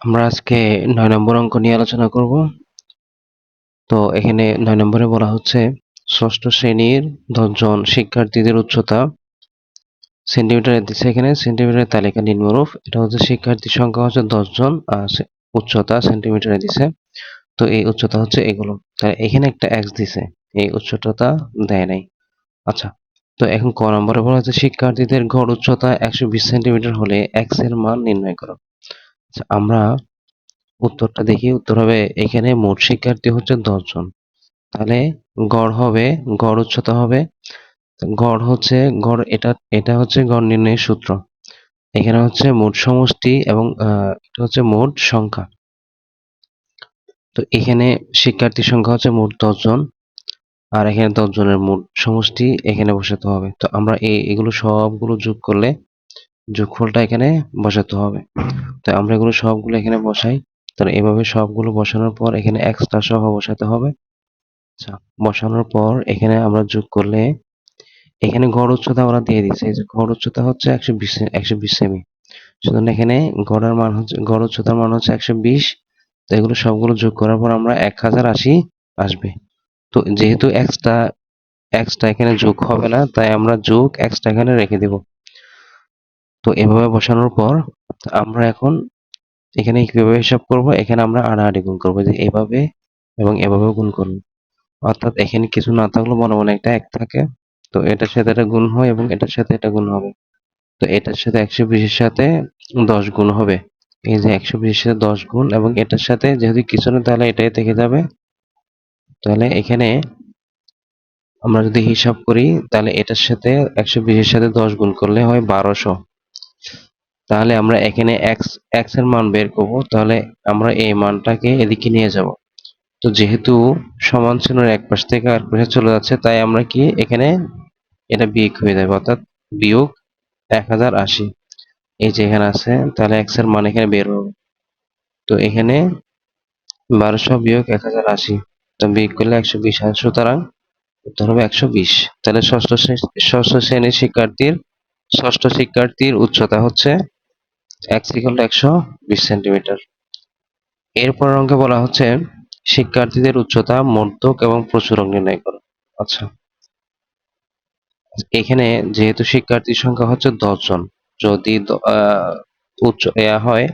আমরা আজকে নয় নম্বর অঙ্ক নিয়ে আলোচনা করব। তো এখানে নয় নম্বরে বলা হচ্ছে, ষষ্ঠ শ্রেণির দশজন শিক্ষার্থীদের উচ্চতা। সেন্টিমিটারে দিচ্ছে এখানে, সেন্টিমিটারের তালিকা নিম্নরূপ। এটা হচ্ছে শিক্ষার্থীর সংখ্যা হচ্ছে দশজন আর উচ্চতা সেন্টিমিটারে দিছে। তো এই উচ্চতা হচ্ছে এগুলো। তাহলে এখানে একটা এক্স দিছে, এই উচ্চতা দেয় নাই। আচ্ছা তো এখন ক নম্বরে বলা হচ্ছে, শিক্ষার্থীদের গড় উচ্চতা একশো বিশ সেন্টিমিটার হলে এক্সের মান নির্ণয় করো। আমরা উত্তরটা দেখি। উত্তর হবে, এখানে মোট শিক্ষার্থী হচ্ছে দশজন তাহলে গড় হবে, গড় উচ্চতা হবে, গড় হচ্ছে, গড় এটা এটা হচ্ছে গড় নির্ণয়ের সূত্র। এখানে হচ্ছে মোট সমষ্টি এবং এটা হচ্ছে মোট সংখ্যা। তো এখানে শিক্ষার্থীর সংখ্যা হচ্ছে মোট দশজন আর এখানে দশজনের মোট সমষ্টি এখানে বসাতে হবে। তো আমরা এগুলো সবগুলো যোগ করলে যোগফলটা এখানে বসাতে হবে। তো আমরা এগুলো সবগুলো এখানে বসাই। তাহলে এভাবে সবগুলো বসানোর পর এখানে এক্সট্রা সহ বসাতে হবে। আচ্ছা বসানোর পর এখানে আমরা যোগ করলে এখানে গড় উচ্চতা আমরা দিয়ে দিচ্ছি এই যে গড় উচ্চতা হচ্ছে একশো বিশ একশো বিশ সেমি। সুতরাং এখানে গড়ের মান হচ্ছে, গড় উচ্চতার মান হচ্ছে একশো বিশ। তো এগুলো সবগুলো যোগ করার পর আমরা এক হাজার আশি আসবে। তো যেহেতু এক্সট্রা এক্সট্রা এখানে যোগ হবে না, তাই আমরা যোগ এক্সট্রা এখানে রেখে দেব। তো এভাবে বসানোর পর আমরা এখন এখানে কীভাবে হিসাব করব? এখানে আমরা আড়াআড়ি গুণ করব যে এভাবে এবং এভাবে গুণ করব। অর্থাৎ এখানে কিছু না থাকলেও মনে মনে একটা এক থাকে। তো এটার সাথে এটা গুণ হয় এবং এটার সাথে এটা গুণ হবে। তো এটার সাথে একশো বিশের সাথে দশ গুণ হবে। এই যে একশো বিশের সাথে দশ গুণ এবং এটার সাথে যেহেতু কিছু না, তাহলে এটাই থেকে যাবে। তাহলে এখানে আমরা যদি হিসাব করি, তাহলে এটার সাথে একশো বিশের সাথে দশ গুণ করলে হয় বারোশো। তাহলে আমরা এখানে এক্স এক্সের মান বের করব, তাহলে আমরা এই মানটাকে এদিকে নিয়ে যাব। তো যেহেতু সমান চিহ্নের এক পাশ থেকে আর পাশে চলে যাচ্ছে, তাই আমরা কি এখানে এটা বিয়োগ হয়ে যাবে, অর্থাৎ বিয়োগ এক হাজার আশি। এই যে এখানে আছে, তাহলে এক্সের মান এখানে বের হবে। তো এখানে বারোশো বিয়োগ এক হাজার আশি, তো বিয়োগ করলে একশো বিশ হয় সুতরাং উত্তর হবে একশো বিশ। তাহলে ষষ্ঠ ষষ্ঠ শ্রেণির শিক্ষার্থীর, ষষ্ঠ শিক্ষার্থীর উচ্চতা হচ্ছে বিশ সেন্টিমিটার। এরপর অঙ্কে বলা হচ্ছে, শিক্ষার্থীদের উচ্চতা মধ্যক এবং প্রচুরক নির্ণয় করো। আচ্ছা। এখানে যেহেতু শিক্ষার্থীর সংখ্যা হচ্ছে জন, যদি উচ্চ এয়া হয়,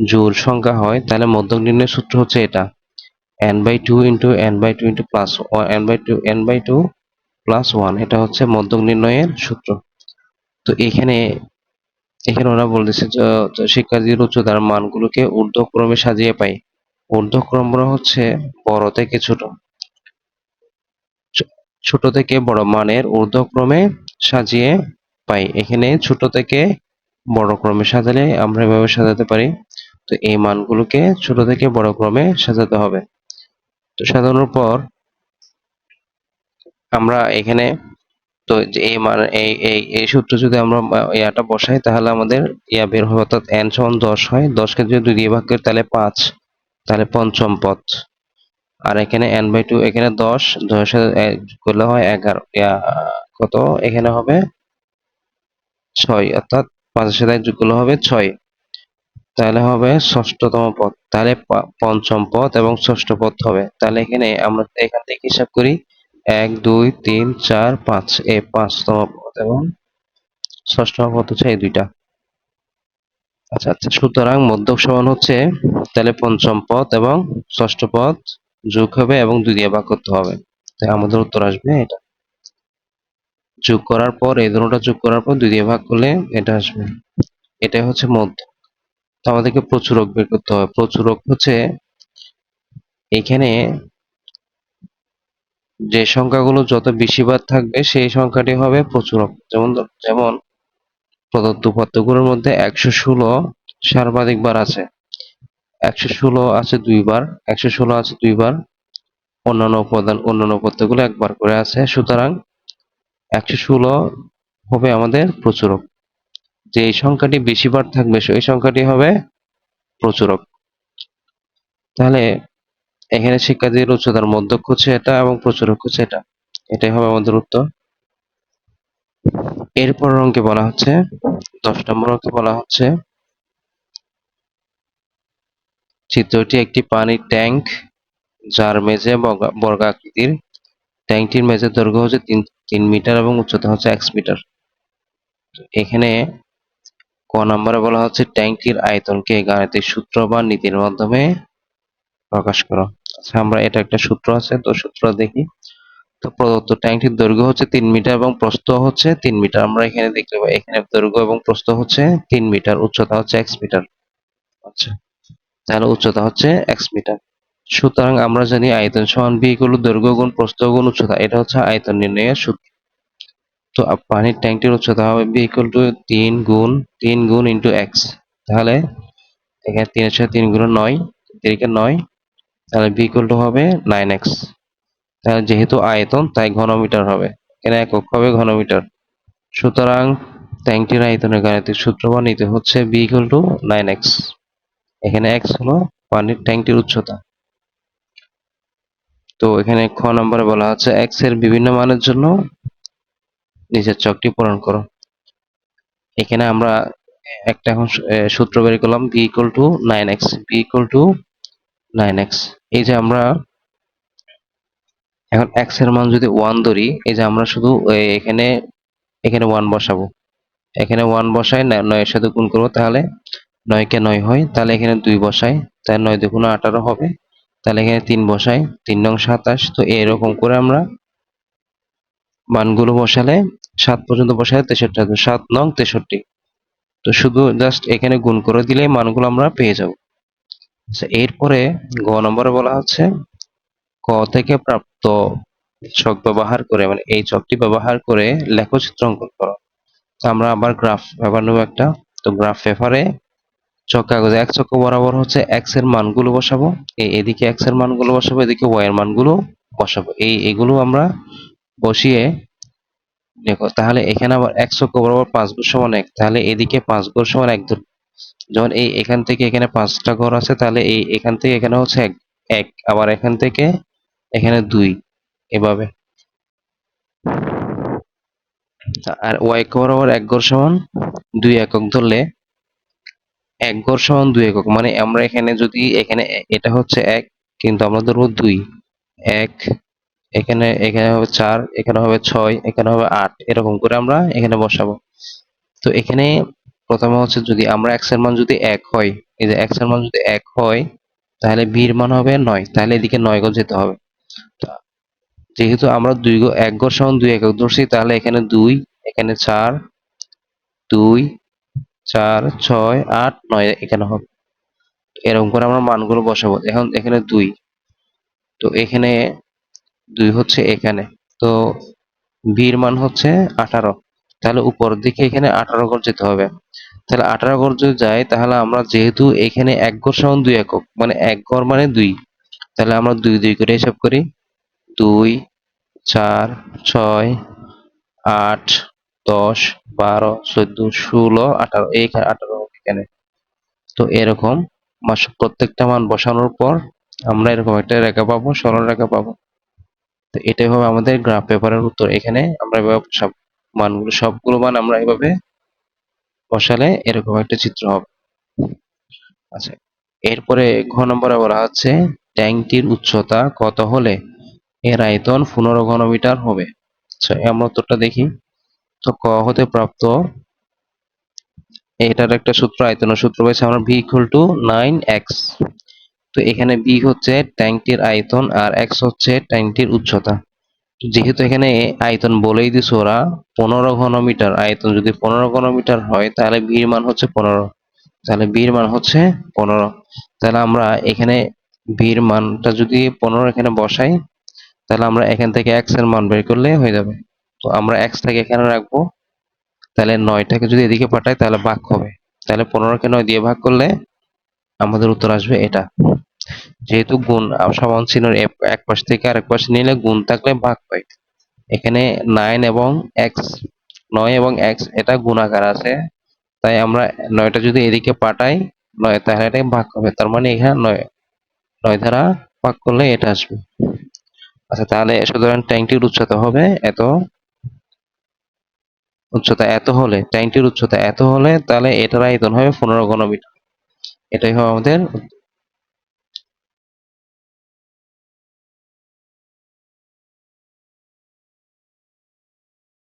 জোর সংখ্যা হয়, তাহলে মধ্যক নির্ণয়ের সূত্র হচ্ছে এটা। n by two into n by two into plus n by two n by two plus one এটা হচ্ছে মধ্যক নির্ণয়ের সূত্র। তো এখানে এখানে ওরা বলতেছে শিক্ষার্থীর উচ্চতার মানগুলোকে ঊর্ধ্বক্রমে সাজিয়ে পাই। ঊর্ধ্বক্রম হচ্ছে বড় থেকে ছোট। ছোট থেকে বড় মানের ঊর্ধ্বক্রমে সাজিয়ে পাই। এখানে ছোট থেকে বড় ক্রমে সাজালে আমরা এভাবে সাজাতে পারি। তো এই মানগুলোকে ছোট থেকে বড় ক্রমে সাজাতে হবে। তো সাজানোর পর আমরা এখানে তো এই মান, এই এই এই সূত্র যদি আমরা ইয়াটা বসাই, তাহলে আমাদের ইয়া বের হবে, অর্থাৎ n সমান দশ হয়। দশকে যদি দুই দিয়ে ভাগ করি, তাহলে পাঁচ। তাহলে পঞ্চম পদ। আর এখানে n বাই টু এখানে দশ সাথে করলে হয় এগারো। কত? এখানে হবে ছয়, অর্থাৎ পাঁচের সাথে যোগ করলে হবে ছয়। তাহলে হবে ষষ্ঠতম পদ। তাহলে পঞ্চম পদ এবং ষষ্ঠ পদ হবে। তাহলে এখানে আমরা এখান থেকে হিসাব করি এক, দুই, তিন, চার, পাঁচ এই পাঁচতম পদ এবং ষষ্ঠতম পদ হচ্ছে এই দুইটা। আচ্ছা আচ্ছা সুতরাং মধ্যক সমান হচ্ছে তাহলে পঞ্চম পদ এবং ষষ্ঠ পদ যোগ হবে এবং দুই দিয়ে ভাগ করতে হবে। তাই আমাদের উত্তর আসবে এটা। যোগ করার পর, এই দুটোটা যোগ করার পর দুই দিয়ে ভাগ করলে এটা আসবে। এটাই হচ্ছে মধ্য তো আমাদেরকে প্রচুরক বের করতে হবে। প্রচুরক হচ্ছে এখানে যে সংখ্যাগুলো যত বেশি বার থাকবে, সেই সংখ্যাটি হবে প্রচুরক যেমন যেমন প্রদত্ত উপাত্তগুলোর মধ্যে একশো ষোলো সর্বাধিক বার আছে। একশো ষোলো আছে দুইবার একশো ষোলো আছে দুইবার অন্যান্য উপাদান, অন্যান্য উপাত্তগুলো একবার করে আছে। সুতরাং একশো ষোলো হবে আমাদের প্রচুরক যে এই সংখ্যাটি বেশি বার থাকবে, সেই সংখ্যাটি হবে প্রচুরক তাহলে এখানে শিক্ষার্থীর উচ্চতার মধ্যক হচ্ছে এটা এবং প্রচুরক হচ্ছে এটা। এটাই হবে আমাদের উত্তর। এরপর অঙ্কে বলা হচ্ছে, দশ নম্বর অঙ্কে বলা হচ্ছে, চিত্রটি একটি পানির ট্যাঙ্ক, যার মেঝে বর্গা- বর্গাকৃতির। ট্যাঙ্কটির মেঝের দৈর্ঘ্য হচ্ছে তিন তিন মিটার এবং উচ্চতা হচ্ছে এক মিটার। এখানে ক নম্বরে বলা হচ্ছে, ট্যাঙ্কটির আয়তনকে গাণিতিক সূত্র বা নীতির মাধ্যমে প্রকাশ করো। আচ্ছা আমরা এটা একটা সূত্র আছে, তো সূত্র দেখি। তো প্রদত্ত ট্যাঙ্কটির দৈর্ঘ্য হচ্ছে তিন মিটার এবং প্রস্থ হচ্ছে তিন মিটার। আমরা এখানে দেখতে পাই, এখানে দৈর্ঘ্য এবং প্রস্থ হচ্ছে তিন মিটার, উচ্চতা হচ্ছে এক মিটার। আচ্ছা তাহলে উচ্চতা হচ্ছে এক মিটার। সুতরাং আমরা জানি আয়তন সমান বি ইকুয়াল দৈর্ঘ্য গুণ প্রস্থ গুণ উচ্চতা, এটা হচ্ছে আয়তন নির্ণয়ের সূত্র। তো পানির ট্যাঙ্কটির উচ্চতা হবে বি ইকুয়াল টু তিন গুণ তিন গুণ ইন্টু এক্স তাহলে এখানে তিনের সাথে তিন গুণ নয়, তিরিকে নয় তাহলে বি ইকুয়াল টু হবে নাইন এক্স তাহলে যেহেতু আয়তন, তাই ঘনমিটার হবে। এখানে একক হবে ঘনমিটার। সুতরাং ট্যাঙ্কটির আয়তনের গাণিতিক সূত্র বা নীতি হচ্ছে V equal to nine x এখানে এক্স হলো পানির ট্যাঙ্কটির উচ্চতা। তো এখানে খ নম্বরে বলা হচ্ছে এক্সের বিভিন্ন মানের জন্য নিচের চকটি পূরণ করো। এখানে আমরা একটা এখন সূত্র বের করলাম V equal to nine x V equal to nine x এই যে আমরা এখন এক্সের মান যদি ওয়ান ধরি, এই যে আমরা শুধু এখানে এখানে ওয়ান বসাবো। এখানে ওয়ান বসাই নয়ের সাথে গুণ করব, তাহলে নয়কে নয় হয়, তাহলে এখানে দুই বসাই, তাহলে নয় দুগুণ আঠারো হবে, তাহলে এখানে তিন বসাই, তিন নং সাতাশ। তো এরকম করে আমরা মানগুলো বসালে সাত পর্যন্ত বসালে তেষট্টি, সাত নং তেষট্টি। তো শুধু জাস্ট এখানে গুণ করে দিলেই মানগুলো আমরা পেয়ে যাব। এরপরে গ নম্বরে বলা হচ্ছে, ক থেকে প্রাপ্ত ছক ব্যবহার করে মানে এই ছকটি ব্যবহার করে লেখচিত্র অঙ্কন করো। তো আমরা আবার গ্রাফ পেপার নেব একটা। তো গ্রাফ পেপারে চক কাগজে এক চক্র বরাবর হচ্ছে এক্সের মানগুলো বসাবো, এই এদিকে এক্সের মানগুলো বসাবো, এদিকে ওয়াই এর মানগুলো বসাবো। এই এগুলো আমরা বসিয়ে দেখো তাহলে এখানে আবার এক চক্র বরাবর পাঁচ গুণ সমান এক, তাহলে এদিকে পাঁচ গুণ সমান এক ধর। যখন এই এখান থেকে এখানে পাঁচটা ঘর আছে, তাহলে এই এখান থেকে এখানে হচ্ছে এক এক। আবার এখান থেকে এখানে দুই, এভাবে। আর ওয়াই বরাবর এক ঘর সমান দুই একক ধরলে এক ঘর সমান দুই একক। মানে আমরা এখানে যদি এখানে এটা হচ্ছে এক, কিন্তু আমরা ধরবো দুই। এক, এখানে এখানে হবে চার, এখানে হবে ছয়, এখানে হবে আট, এরকম করে আমরা এখানে বসাবো। তো এখানে প্রথমে হচ্ছে যদি আমরা এক্সের মান যদি এক হয়, এই যে এক্সের মান যদি এক হয়, তাহলে বি এর মান হবে নয়। তাহলে এদিকে নয় গজ যেতে হবে। যেহেতু আমরা দুই গো, এক গড় সমান দুই একক ধরছি, তাহলে এখানে দুই, এখানে চার, দুই, চার, ছয়, আট, নয় এখানে হবে। এরকম করে আমরা মানগুলো বসাবো। এখন এখানে দুই। তো এখানে দুই হচ্ছে এখানে। তো বির মান হচ্ছে আঠারো। তাহলে উপরের দিকে এখানে আঠারো ঘর যেতে হবে। তাহলে আঠারো ঘর যদি যায়, তাহলে আমরা যেহেতু এখানে এক ঘর সমান দুই একক মানে এক ঘর মানে দুই। তাহলে আমরা দুই দুই করে হিসাব করি। দুই, চার, ছয়, আট, দশ, বারো, চোদ্দ, ষোলো, আঠারো এইখানে আঠারো এখানে। তো এরকম মাস প্রত্যেকটা মান বসানোর পর আমরা এরকম একটা রেখা পাবো, সরল রেখা পাবো। তো এটাই হবে আমাদের গ্রাফ পেপারের উত্তর। এখানে আমরা সব মানগুলো, সবগুলো মান আমরা এভাবে বসালে এরকম একটা চিত্র হবে। আচ্ছা এরপরে ঘ নম্বরে বলা হচ্ছে ট্যাঙ্কটির উচ্চতা কত হলে এর আয়তন পনেরো ঘনমিটার হবে? আচ্ছা আমরা উত্তরটা দেখি। তো ক হতে প্রাপ্ত, এটার একটা সূত্র, আয়তনের সূত্র পেয়েছে আমরা V equal to nine x তো এখানে বি হচ্ছে ট্যাঙ্কটির আয়তন আর এক্স হচ্ছে ট্যাঙ্কটির উচ্চতা। যেহেতু এখানে আয়তন বলেই দিছে ওরা, পনেরো ঘনমিটার। আয়তন যদি পনেরো ঘনমিটার হয়, তাহলে বির মান হচ্ছে পনেরো। তাহলে বির মান হচ্ছে পনেরো। তাহলে আমরা এখানে বির মানটা যদি পনেরো এখানে বসাই, তাহলে আমরা এখান থেকে এক্সের মান বের করলে হয়ে যাবে। তো আমরা এক্স টাকে এখানে রাখব। তাহলে নয়টাকে যদি এদিকে পাঠাই, তাহলে ভাগ হবে। তাহলে পনেরোকে নয় দিয়ে ভাগ করলে আমাদের উত্তর আসবে এটা। যেহেতু গুণ সমান চিহ্নের এক- পাশ থেকে আরেক পাশে নিলে গুণ থাকলে ভাগ হয় এখানে নাইন এবং এক্স নয় এবং এক্স এটা গুণাকার আছে। তাই আমরা নয়টা যদি এদিকে পাঠাই, নয় তাহলে এটা ভাগ হবে। তার মানে এখানে নয় নয় দ্বারা ভাগ করলে এটা আসবে। আচ্ছা তাহলে সুতরাং ট্যাঙ্কটির উচ্চতা হবে এত। উচ্চতা এত হলে ট্যাঙ্কটির উচ্চতা এত হলে তাহলে এটার আয়তন হবে পনেরো ঘনমিটার। এটাই হবে আমাদের